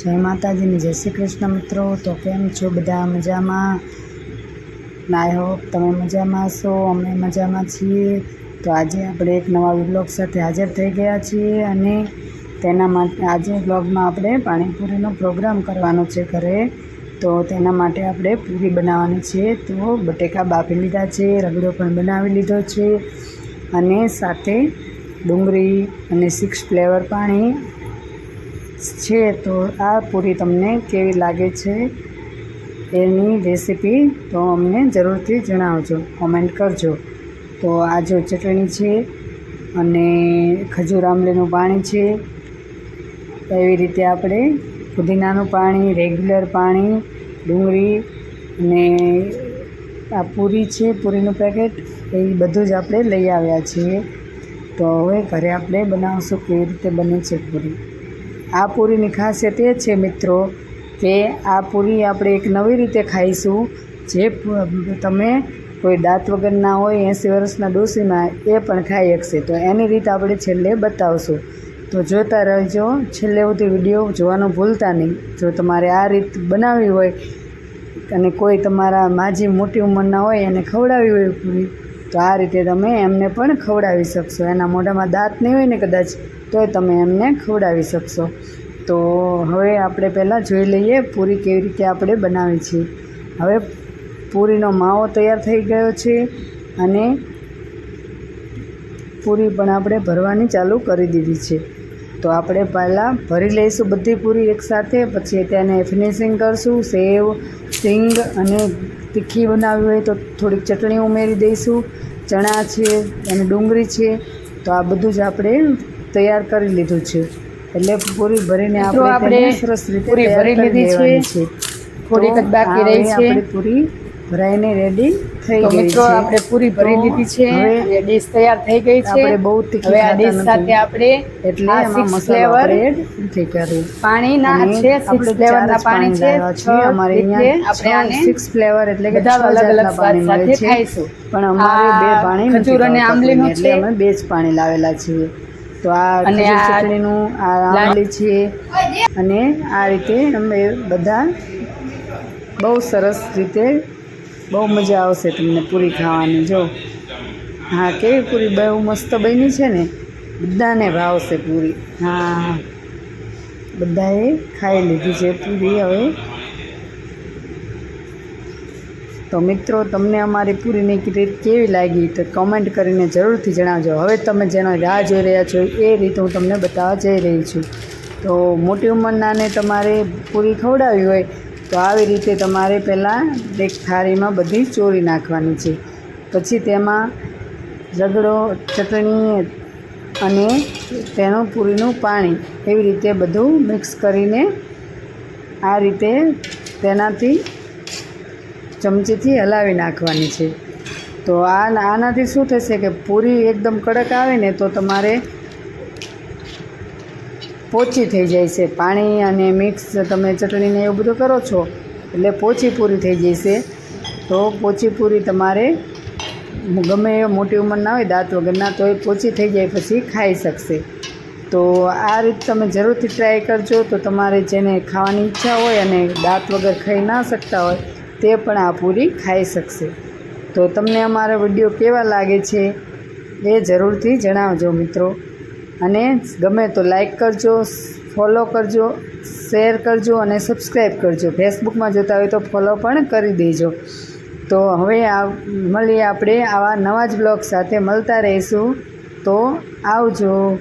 જય માતાજીની જય શ્રી કૃષ્ણ મિત્રો. તો કેમ છો બધા મજામાં? આઈ હોપ તમે મજામાં છો અમે મજામાં છીએ. તો આજે આપણે એક નવા વિબ્લોગ સાથે હાજર થઈ ગયા છીએ અને તેના માટે આજે બ્લોગમાં આપણે પાણીપુરીનો પ્રોગ્રામ કરવાનો છે ઘરે. તો તેના માટે આપણે પૂરી બનાવવાની છે. તો બટેકા બાફી લીધા છે, રગડો પણ બનાવી લીધો છે અને સાથે ડુંગળી અને સિક્સ ફ્લેવર પાણી છે, તો આ પૂરી તમને કેવી લાગે છે એની રેસીપી તો અમને જરૂરથી જણાવજો કોમેન્ટ કરજો. તો આ જો ચટણી છે અને ખજૂર આંબલીનું પાણી છે, એવી રીતે આપણે પુદીનાનું પાણી, રેગ્યુલર પાણી, ડુંગળી અને આ પૂરી છે, પૂરીનું પેકેટ, એ બધું જ આપણે લઈ આવ્યા છીએ. તો હવે ઘરે આપણે બનાવશું કેવી રીતે બને છે પૂરી. આ પૂરીની ખાસિયત એ છે મિત્રો કે આ પૂરી આપણે એક નવી રીતે ખાઈશું. જે તમે કોઈ દાંત વગરના હોય, એંસી વર્ષના ડોસીમાં એ પણ ખાઈ શકશે તો એની રીત આપણે છેલ્લે બતાવશું. તો જોતા રહેજો. છેલ્લે સુધી વીડિયો જોવાનું ભૂલતા નહીં. જો તમારે આ રીત બનાવવી હોય અને કોઈ તમારા માજી મોટી ઉંમરના હોય એને ખવડાવવી હોય પૂરી તો આ રીતે તમે એમને પણ ખવડાવી શકશો. એના મોઢામાં દાંત નહીં હોય ને કદાચ, તોય તમે એમને ખવડાવી શકશો. તો હવે આપણે પહેલાં જોઈ લઈએ પૂરી કેવી રીતે આપણે બનાવી છે. હવે પૂરીનો માવો તૈયાર થઈ ગયો છે અને પૂરી પણ આપણે ભરવાની ચાલુ કરી દીધી છે. તો આપણે પહેલાં ભરી લઈશું બધી પૂરી એકસાથે પછી તેને ફિનિશિંગ કરશું સેવ સિંગ અને તીખી બનાવવી હોય તો થોડીક ચટણી ઉમેરી દઈશું ચણા છે અને ડુંગળી છે તો આ બધું જ આપણે તૈયાર કરી લીધું છે એટલે પૂરી ભરીને આપણે સરસ રીતે પૂરી ભરી લીધી છે. થોડીક બાકી રહી છે. પૂરી ભરાઈને રેડી થઈ ગઈ મિત્રો આપણે પૂરી ભરી લીધી છે. હવે ડીશ તૈયાર થઈ ગઈ છે. આપણે બહુ તીખી હવે આ ડીશ સાથે આપણે એટલે આ ફ્લેવર નથી કર્યું. પાણીના છે સિક્સ ફ્લેવરના પાણી છે અમારે અહીંયા આપણે આને સિક્સ ફ્લેવર એટલે કે બધા અલગ અલગ સ્વાદ સાથે ખાઈશું. પણ અમારે બે પાણી ખજૂર અને આંબલીનું એટલે છે. અમે બે જ પાણી લાવેલા છીએ. તો આ ચટણીનું આ આંબલી છે અને આ રીતે અમે બધા બહુ સરસ રીતે બહુ મજા આવશે તમને પૂરી ખાવાની, જો. હા, કેવી પૂરી? બહુ મસ્ત બની છે ને? બધાને ભાવશે પૂરી. હા બધાએ ખાઈ લીધી છે પૂરી હવે. તો મિત્રો, તમને અમારી પૂરીની રીત કેવી લાગી તો કમેન્ટ કરીને જરૂરથી જણાવજો. હવે તમે જેનો રાહ જોઈ રહ્યા છો, એ રીત હું તમને બતાવવા જઈ રહી છું. તો મોટી ઉંમરનાને તમારે પૂરી ખવડાવવી હોય તો આવી રીતે તમારે પહેલાં એક થાળીમાં બધી ચોરી નાખવાની છે. પછી તેમાં રગડો, ચટણી અને તેનું પૂરીનું પાણી એવી રીતે બધું મિક્સ કરીને આ રીતે તેનાથી ચમચીથી હલાવી નાખવાની છે. તો આ, આનાથી શું થશે કે પૂરી એકદમ કડક આવે ને તો તમારે પોચી થઈ જાય છે. પાણી અને મિક્સ તમે ચટણીને એવું બધું કરો છો, એટલે પોચી પૂરી થઈ જશે તો પોચી પૂરી તમારે ગમે મોટી ઉંમરના હોય, દાંત વગરના તો એ પોચી થઈ જાય પછી ખાઈ શકશે. તો આ રીત તમે જરૂરથી ટ્રાય કરજો. તો તમારે જેને ખાવાની ઈચ્છા હોય અને દાંત વગર ખાઈ ના શકતા હોય, તે પણ આ પૂરી ખાઈ શકશે. તો તમને અમારો વીડિયો કેવા લાગે છે, એ જરૂરથી જણાવજો મિત્રો. અને ગમે તો લાઈક કરજો ફોલો કરજો શેર કરજો અને સબસ્ક્રાઈબ કરજો. ફેસબુકમાં જોતા હોય તો ફોલો પણ કરી દેજો. તો હવે આ મળીએ આપણે આવા નવા જ બ્લોગ સાથે. મળતા રહીશું. તો આવજો.